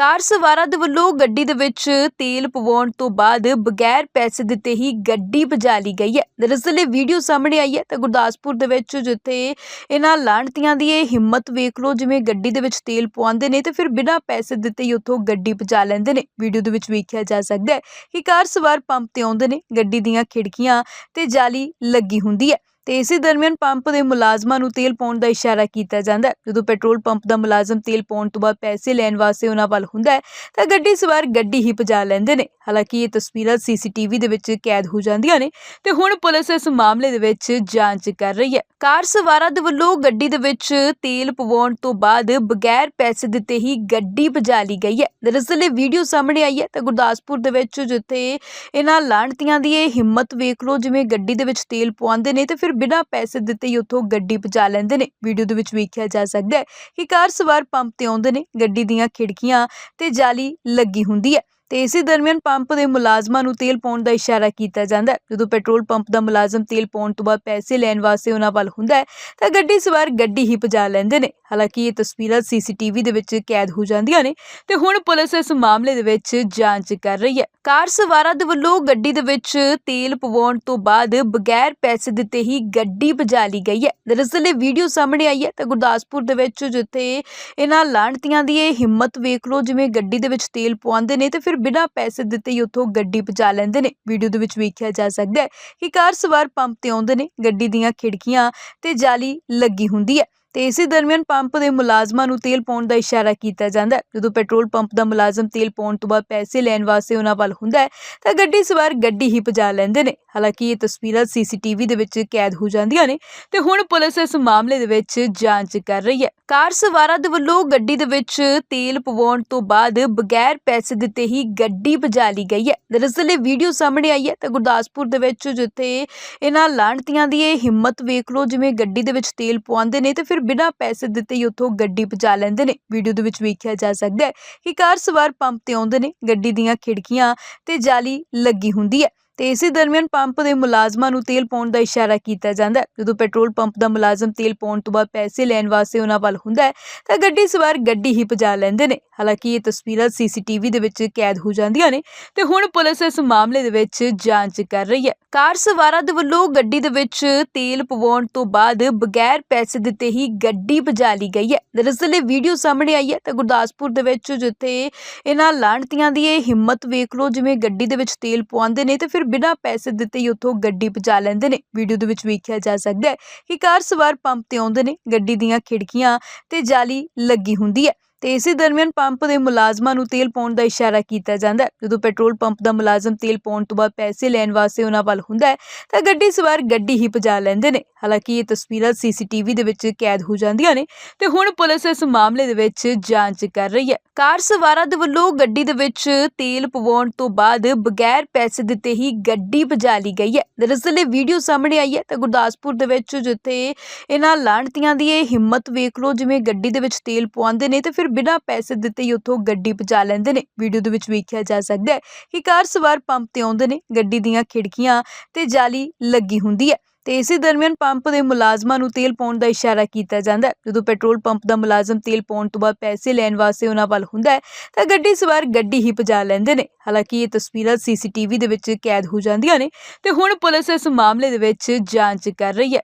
ਕਾਰ ਸਵਾਰਾਂ ਦੇ ਵੱਲੋਂ ਗੱਡੀ ਦੇ ਵਿੱਚ ਤੇਲ ਪਵਾਉਣ ਤੋਂ ਬਾਅਦ ਬਗੈਰ ਪੈਸੇ ਦਿੱਤੇ ਹੀ ਗੱਡੀ ਭਜਾ ਲਈ ਗਈ ਹੈ। ਦਰਅਸਲ ਇਹ ਵੀਡੀਓ ਸਾਹਮਣੇ ਆਈ ਹੈ ਤਾਂ ਗੁਰਦਾਸਪੁਰ ਦੇ ਵਿੱਚ ਜਿੱਥੇ ਇਹਨਾਂ ਲਾਣਤੀਆਂ ਦੀ ਇਹ ਹਿੰਮਤ ਵੇਖ ਲਓ, ਜਿਵੇਂ ਗੱਡੀ ਦੇ ਵਿੱਚ ਤੇਲ ਪਵਾਉਂਦੇ ਨੇ ਤੇ ਫਿਰ ਬਿਨਾਂ ਪੈਸੇ ਦਿੱਤੇ ਹੀ ਉੱਥੋਂ ਗੱਡੀ ਭਜਾ ਲੈਂਦੇ ਨੇ। ਵੀਡੀਓ ਦੇ ਵਿੱਚ ਵੇਖਿਆ ਜਾ ਸਕਦਾ ਹੈ ਕਿ ਕਾਰ ਸਵਾਰ ਪੰਪ ਤੇ ਆਉਂਦੇ ਨੇ, ਗੱਡੀ ਦੀਆਂ ਖਿੜਕੀਆਂ ਤੇ ਜਾਲੀ ਲੱਗੀ ਹੁੰਦੀ ਹੈ। ਤੇ ਇਸੇ ਦਰਮਿਆਨ ਪੰਪ ਦੇ ਮੁਲਾਜ਼ਮਾਂ ਨੂੰ ਤੇਲ ਪਾਉਣ ਦਾ ਇਸ਼ਾਰਾ ਕੀਤਾ ਜਾਂਦਾ ਹੈ। ਜਦੋਂ ਪੈਟਰੋਲ ਪੰਪ ਦਾ ਮੁਲਾਜ਼ਮ ਤੇਲ ਪਾਉਣ ਤੋਂ ਬਾਅਦ ਪੈਸੇ ਲੈਣ ਵਾਸਤੇ ਉਹਨਾਂ ਵੱਲ ਹੁੰਦਾ ਹੈ, ਤਾਂ ਗੱਡੀ ਸਵਾਰ ਗੱਡੀ ਹੀ ਪਜਾ ਲੈਂਦੇ ਨੇ। ਹਾਲਾਂਕਿ ਇਹ ਤਸਵੀਰਾਂ ਸੀਸੀਟੀਵੀ ਦੇ ਵਿੱਚ ਕੈਦ ਹੋ ਜਾਂਦੀਆਂ ਨੇ ਤੇ ਹੁਣ ਪੁਲਿਸ ਇਸ ਮਾਮਲੇ ਦੇ ਵਿੱਚ ਜਾਂਚ ਕਰ ਰਹੀ ਹੈ। ਕਾਰ ਸਵਾਰਾਂ ਦੇ ਵੱਲੋਂ ਗੱਡੀ ਦੇ ਵਿੱਚ ਤੇਲ ਪਵਾਉਣ ਤੋਂ ਬਾਅਦ ਬਗੈਰ ਪੈਸੇ ਦਿੱਤੇ ਹੀ ਗੱਡੀ ਪਜਾ ਲਈ ਗਈ ਹੈ। ਦਰਅਸਲ ਇਹ ਵੀਡੀਓ ਸਾਹਮਣੇ ਆਈ ਹੈ ਤਾਂ ਗੁਰਦਾਸਪੁਰ ਦੇ ਵਿੱਚ ਜਿੱਥੇ ਇਹਨਾਂ ਲਾਣਤੀਆਂ ਦੀ ਇਹ ਹਿੰਮਤ ਵੇਖ ਲਓ, ਜਿਵੇਂ ਗੱਡੀ ਦੇ ਵਿੱਚ ਤੇਲ ਪਵਾਉਂਦੇ ਨੇ ਤੇ ਫਿਰ ਬਿਨਾਂ ਪੈਸੇ ਦਿੱਤੇ ਹੀ ਉੱਥੋਂ ਗੱਡੀ ਪਹੁੰਚਾ ਲੈਂਦੇ ਨੇ। ਵੀਡੀਓ ਦੇ ਵਿੱਚ ਵੇਖਿਆ ਜਾ ਸਕਦਾ ਹੈ ਕਿ ਕਾਰ ਸਵਾਰ ਪੰਪ ਤੇ ਆਉਂਦੇ ਨੇ, ਗੱਡੀ ਦੀਆਂ ਖਿੜਕੀਆਂ ਤੇ ਜਾਲੀ ਲੱਗੀ ਹੁੰਦੀ ਹੈ। ਤੇ ਇਸੇ ਦਰਮਿਆਨ ਪੰਪ ਦੇ ਮੁਲਾਜ਼ਮਾਂ ਨੂੰ ਤੇਲ ਪਾਉਣ ਦਾ ਇਸ਼ਾਰਾ ਕੀਤਾ ਜਾਂਦਾ ਹੈ। ਜਦੋਂ ਪੈਟਰੋਲ ਪੰਪ ਦਾ ਮੁਲਾਜ਼ਮ ਤੇਲ ਪਾਉਣ ਤੋਂ ਬਾਅਦ ਪੈਸੇ ਲੈਣ ਵਾਸਤੇ ਉਹਨਾਂ ਵੱਲ ਹੁੰਦਾ ਹੈ, ਤਾਂ ਗੱਡੀ ਸਵਾਰ ਗੱਡੀ ਹੀ ਭਜਾ ਲੈਂਦੇ ਨੇ। ਹਾਲਾਂਕਿ ਇਹ ਤਸਵੀਰਾਂ ਸੀਸੀਟੀਵੀ ਦੇ ਵਿੱਚ ਕੈਦ ਹੋ ਜਾਂਦੀਆਂ ਨੇ ਤੇ ਹੁਣ ਪੁਲਿਸ ਇਸ ਮਾਮਲੇ ਦੇ ਵਿੱਚ ਜਾਂਚ ਕਰ ਰਹੀ ਹੈ। ਕਾਰ ਸਵਾਰਾਂ ਦੇ ਵੱਲੋਂ ਗੱਡੀ ਦੇ ਵਿੱਚ ਤੇਲ ਪਵਾਉਣ ਤੋਂ ਬਾਅਦ ਬਗੈਰ ਪੈਸੇ ਦਿੱਤੇ ਹੀ ਗੱਡੀ ਭਜਾ ਲਈ ਗਈ ਹੈ। ਦਰਅਸਲ ਇਹ ਵੀਡੀਓ ਸਾਹਮਣੇ ਆਈ ਹੈ ਤਾਂ ਗੁਰਦਾਸਪੁਰ ਦੇ ਵਿੱਚ ਜਿੱਥੇ ਇਹਨਾਂ ਲਾਣਤੀਆਂ ਦੀ ਇਹ ਹਿੰਮਤ ਵੇਖ ਲਓ, ਜਿਵੇਂ ਗੱਡੀ ਦੇ ਵਿੱਚ ਤੇਲ ਪਵਾਉਂਦੇ ਨੇ ਤੇ ਫਿਰ ਬਿਨਾਂ ਪੈਸੇ ਦਿੱਤੇ ਹੀ ਉੱਥੋਂ ਗੱਡੀ ਪਹੁੰਚਾ ਲੈਂਦੇ ਨੇ। ਵੀਡੀਓ ਦੇ ਵਿੱਚ ਵੇਖਿਆ ਜਾ ਸਕਦਾ ਹੈ ਕਿ ਕਾਰ ਸਵਾਰ ਪੰਪ ਤੇ ਆਉਂਦੇ ਨੇ, ਗੱਡੀ ਦੀਆਂ ਖਿੜਕੀਆਂ ਤੇ ਜਾਲੀ ਲੱਗੀ ਹੁੰਦੀ ਹੈ। ਤੇ ਇਸੇ ਦਰਮਿਆਨ ਪੰਪ ਦੇ ਮੁਲਾਜ਼ਮਾਂ ਨੂੰ ਤੇਲ ਪਾਉਣ ਦਾ ਇਸ਼ਾਰਾ ਕੀਤਾ ਜਾਂਦਾ ਹੈ। ਜਦੋਂ ਪੈਟਰੋਲ ਪੰਪ ਦਾ ਮੁਲਾਜ਼ਮ ਤੇਲ ਪਾਉਣ ਤੋਂ ਬਾਅਦ ਪੈਸੇ ਲੈਣ ਵਾਸਤੇ ਉਹਨਾਂ ਵੱਲ ਹੁੰਦਾ ਹੈ, ਤਾਂ ਗੱਡੀ ਸਵਾਰ ਗੱਡੀ ਹੀ ਪਜਾ ਲੈਂਦੇ ਨੇ। ਹਾਲਾਂਕਿ ਇਹ ਤਸਵੀਰਾਂ ਸੀਸੀਟੀਵੀ ਦੇ ਵਿੱਚ ਕੈਦ ਹੋ ਜਾਂਦੀਆਂ ਨੇ ਤੇ ਹੁਣ ਪੁਲਿਸ ਇਸ ਮਾਮਲੇ ਦੇ ਵਿੱਚ ਜਾਂਚ ਕਰ ਰਹੀ ਹੈ। ਕਾਰ ਸਵਾਰਾਂ ਦੇ ਵੱਲੋਂ ਗੱਡੀ ਦੇ ਵਿੱਚ ਤੇਲ ਪਵਾਉਣ ਤੋਂ ਬਾਅਦ ਬਗੈਰ ਪੈਸੇ ਦਿੱਤੇ ਹੀ ਗੱਡੀ ਪਜਾ ਲਈ ਗਈ ਹੈ। ਦਰਅਸਲ ਇਹ ਵੀਡੀਓ ਸਾਹਮਣੇ ਆਈ ਹੈ ਤਾਂ ਗੁਰਦਾਸਪੁਰ ਦੇ ਵਿੱਚ ਜਿੱਥੇ ਇਹਨਾਂ ਲਾਣਤੀਆਂ ਦੀ ਇਹ ਹਿੰਮਤ ਵੇਖ ਲਓ, ਜਿਵੇਂ ਗੱਡੀ ਦੇ ਵਿੱਚ ਤੇਲ ਪਵਾਉਂਦੇ ਨੇ ਤੇ ਫਿਰ ਬਿਨਾਂ ਪੈਸੇ ਦਿੱਤੇ ਹੀ ਉੱਥੋਂ ਗੱਡੀ ਪਹੁੰਚਾ ਲੈਂਦੇ ਨੇ। ਵੀਡੀਓ ਦੇ ਵਿੱਚ ਵੇਖਿਆ ਜਾ ਸਕਦਾ ਹੈ ਕਿ ਕਾਰ ਸਵਾਰ ਪੰਪ ਤੇ ਆਉਂਦੇ ਨੇ, ਗੱਡੀ ਦੀਆਂ ਖਿੜਕੀਆਂ ਤੇ ਜਾਲੀ ਲੱਗੀ ਹੁੰਦੀ ਹੈ। ਤੇ ਇਸੇ ਦਰਮਿਆਨ ਪੰਪ ਦੇ ਮੁਲਾਜ਼ਮਾਂ ਨੂੰ ਤੇਲ ਪਾਉਣ ਦਾ ਇਸ਼ਾਰਾ ਕੀਤਾ ਜਾਂਦਾ ਹੈ। ਜਦੋਂ ਪੈਟਰੋਲ ਪੰਪ ਦਾ ਮੁਲਾਜ਼ਮ ਤੇਲ ਪਾਉਣ ਤੋਂ ਬਾਅਦ ਪੈਸੇ ਲੈਣ ਵਾਸਤੇ ਉਹਨਾਂ ਵੱਲ ਹੁੰਦਾ ਹੈ, ਤਾਂ ਗੱਡੀ ਸਵਾਰ ਗੱਡੀ ਹੀ ਭਜਾ ਲੈਂਦੇ ਨੇ। ਹਾਲਾਂਕਿ ਇਹ ਤਸਵੀਰਾਂ ਸੀਸੀਟੀਵੀ ਦੇ ਵਿੱਚ ਕੈਦ ਹੋ ਜਾਂਦੀਆਂ ਨੇ ਤੇ ਹੁਣ ਪੁਲਿਸ ਇਸ ਮਾਮਲੇ ਦੇ ਵਿੱਚ ਜਾਂਚ ਕਰ ਰਹੀ ਹੈ। ਕਾਰ ਸਵਾਰਾਂ ਦੇ ਵੱਲੋਂ ਗੱਡੀ ਦੇ ਵਿੱਚ ਤੇਲ ਪਵਾਉਣ ਤੋਂ ਬਾਅਦ ਬਗੈਰ ਪੈਸੇ ਦਿੱਤੇ ਹੀ ਗੱਡੀ ਭਜਾ ਲਈ ਗਈ ਹੈ। ਦਰਅਸਲ ਇਹ ਵੀਡੀਓ ਸਾਹਮਣੇ ਆਈ ਹੈ ਤਾਂ ਗੁਰਦਾਸਪੁਰ ਦੇ ਵਿੱਚ ਜਿੱਥੇ ਇਹਨਾਂ ਲਾਣਤੀਆਂ ਦੀ ਇਹ ਹਿੰਮਤ ਵੇਖ ਲਓ, ਜਿਵੇਂ ਗੱਡੀ ਦੇ ਵਿੱਚ ਤੇਲ ਪਵਾਉਂਦੇ ਨੇ ਤੇ ਫਿਰ ਬਿਨਾਂ ਪੈਸੇ ਦਿੱਤੇ ਹੀ ਉੱਥੋਂ ਗੱਡੀ ਪਹੁੰਚਾ ਲੈਂਦੇ ਨੇ। ਵੀਡੀਓ ਦੇ ਵਿੱਚ ਵੇਖਿਆ ਜਾ ਸਕਦਾ ਹੈ ਕਿ ਕਾਰ ਸਵਾਰ ਪੰਪ ਤੇ ਆਉਂਦੇ ਨੇ, ਗੱਡੀ ਦੀਆਂ ਖਿੜਕੀਆਂ ਤੇ ਜਾਲੀ ਲੱਗੀ ਹੁੰਦੀ ਹੈ। ਤੇ ਇਸੇ ਦਰਮਿਆਨ ਪੰਪ ਦੇ ਮੁਲਾਜ਼ਮਾਂ ਨੂੰ ਤੇਲ ਪਾਉਣ ਦਾ ਇਸ਼ਾਰਾ ਕੀਤਾ ਜਾਂਦਾ ਹੈ। ਜਦੋਂ ਪੈਟਰੋਲ ਪੰਪ ਦਾ ਮੁਲਾਜ਼ਮ ਤੇਲ ਪਾਉਣ ਤੋਂ ਬਾਅਦ ਪੈਸੇ ਲੈਣ ਵਾਸਤੇ ਉਹਨਾਂ ਵੱਲ ਹੁੰਦਾ ਹੈ, ਤਾਂ ਗੱਡੀ ਸਵਾਰ ਗੱਡੀ ਹੀ ਭਜਾ ਲੈਂਦੇ ਨੇ। ਹਾਲਾਂਕਿ ਇਹ ਤਸਵੀਰਾਂ ਸੀਸੀਟੀਵੀ ਦੇ ਵਿੱਚ ਕੈਦ ਹੋ ਜਾਂਦੀਆਂ ਨੇ ਤੇ ਹੁਣ ਪੁਲਿਸ ਇਸ ਮਾਮਲੇ ਦੇ ਵਿੱਚ ਜਾਂਚ ਕਰ ਰਹੀ ਹੈ। ਕਾਰ ਸਵਾਰਾਂ ਦੇ ਵੱਲੋਂ ਗੱਡੀ ਦੇ ਵਿੱਚ ਤੇਲ ਪਵਾਉਣ ਤੋਂ ਬਾਅਦ ਬਗੈਰ ਪੈਸੇ ਦਿੱਤੇ ਹੀ ਗੱਡੀ ਭਜਾ ਲਈ ਗਈ ਹੈ। ਦਰਅਸਲ ਇਹ ਵੀਡੀਓ ਸਾਹਮਣੇ ਆਈ ਹੈ ਤਾਂ ਗੁਰਦਾਸਪੁਰ ਦੇ ਵਿੱਚ ਜਿੱਥੇ ਇਹਨਾਂ ਲਾਣਤੀਆਂ ਦੀ ਇਹ ਹਿੰਮਤ ਵੇਖ ਲਓ, ਜਿਵੇਂ ਗੱਡੀ ਦੇ ਵਿੱਚ ਤੇਲ ਪਵਾਉਂਦੇ ਨੇ ਤੇ ਫਿਰ ਬਿਨਾਂ ਪੈਸੇ ਦਿੱਤੇ ਹੀ ਉੱਥੋਂ ਗੱਡੀ ਭਜਾ ਲੈਂਦੇ ਨੇ। ਵੀਡੀਓ ਦੇ ਵਿੱਚ ਵੇਖਿਆ ਜਾ ਸਕਦਾ ਹੈ ਕਿ ਕਾਰ ਸਵਾਰ ਪੰਪ ਤੇ ਆਉਂਦੇ ਨੇ, ਗੱਡੀ ਦੀਆਂ ਖਿੜਕੀਆਂ ਤੇ ਜਾਲੀ ਲੱਗੀ ਹੁੰਦੀ ਹੈ ਤੇ ਇਸੇ ਦਰਮਿਆਨ ਪੰਪ ਦੇ ਮੁਲਾਜ਼ਮਾਂ ਨੂੰ ਤੇਲ ਪਾਉਣ ਦਾ ਇਸ਼ਾਰਾ ਕੀਤਾ ਜਾਂਦਾ ਹੈ। ਜਦੋਂ ਪੈਟਰੋਲ ਪੰਪ ਦਾ ਮੁਲਾਜ਼ਮ ਤੇਲ ਪਾਉਣ ਤੋਂ ਬਾਅਦ ਪੈਸੇ ਲੈਣ ਵਾਸਤੇ ਉਹਨਾਂ ਵੱਲ ਹੁੰਦਾ ਹੈ, ਤਾਂ ਗੱਡੀ ਸਵਾਰ ਗੱਡੀ ਹੀ ਪਜਾ ਲੈਂਦੇ ਨੇ। ਹਾਲਾਂਕਿ ਇਹ ਤਸਵੀਰਾਂ ਸੀਸੀਟੀਵੀ ਦੇ ਵਿੱਚ ਕੈਦ ਹੋ ਜਾਂਦੀਆਂ ਨੇ ਤੇ ਹੁਣ ਪੁਲਿਸ ਇਸ ਮਾਮਲੇ ਦੇ ਵਿੱਚ ਜਾਂਚ ਕਰ ਰਹੀ ਹੈ।